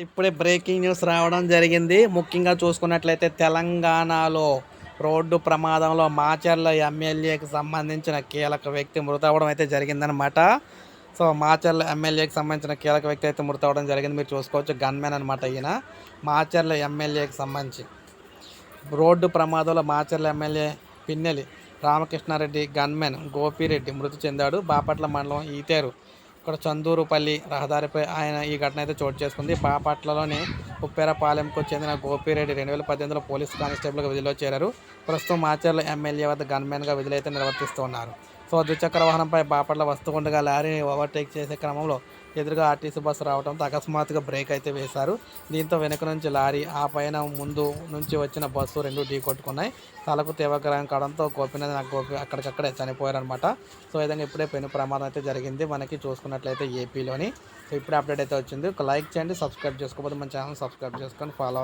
ఇప్పుడే breaking news రావడం జరిగింది. ముఖ్యంగా చూసుకున్నట్లయితే తెలంగాణలో రోడ్డు ప్రమాదంలో మాచర్ల ఎమ్మెల్యేకి సంబంధించిన కీలక వ్యక్తి మృతి అయితే జరిగిందనమాట సో మాచర్ల ఎమ్మెల్యేకి సంబంధించిన కీలక వ్యక్తి అయితే మృతి జరిగింది. మీరు చూసుకోవచ్చు గన్మెన్ అనమాట ఈయన. మాచర్ల ఎమ్మెల్యేకి సంబంధించి రోడ్డు ప్రమాదంలో మాచర్ల ఎమ్మెల్యే పిన్నెలి రామకృష్ణారెడ్డి గన్మెన్ గోపిరెడ్డి మృతి చెందాడు. బాపట్ల మండలం ఈతేరు ఇక్కడ చందూరుపల్లి రహదారిపై ఆయన ఈ ఘటన అయితే చోటు చేసుకుంది. బాపట్లలోని ఉప్పేరపాలెంకు చెందిన గోపిరెడ్డి రెండు వేల పద్దెనిమిదిలో పోలీస్ కానిస్టేబుల్గా విధుల్లో చేరారు. ప్రస్తుతం మాచర్ల ఎమ్మెల్యే వద్ద గన్మెన్గా విధులైతే నిర్వర్తిస్తున్నారు సో ద్విచక్ర వాహనంపై బాపట్ల వస్తుండగా లారీని ఓవర్టేక్ చేసే క్రమంలో ఎదురుగా ఆర్టీసీ బస్సు రావడంతో అకస్మాత్తుగా బ్రేక్ అయితే వేశారు. దీంతో వెనుక నుంచి లారీ ఆ పైన ముందు నుంచి వచ్చిన బస్సు రెండు ఢీ కొట్టుకున్నాయి. తలకు తీవ్రకరం కావడంతో గోపినాథ్ నాకు గోపి అక్కడికక్కడే చనిపోయారనమాట సో విధంగా ఇప్పుడే పెను ప్రమాదం అయితే జరిగింది. మనకి చూసుకున్నట్లయితే ఏపీలోని. సో ఇప్పుడే అప్డేట్ అయితే వచ్చింది. ఒక లైక్ చేయండి సబ్స్క్రైబ్ చేసుకోకపోతే మన ఛానల్ సబ్స్క్రైబ్ చేసుకొని ఫాలో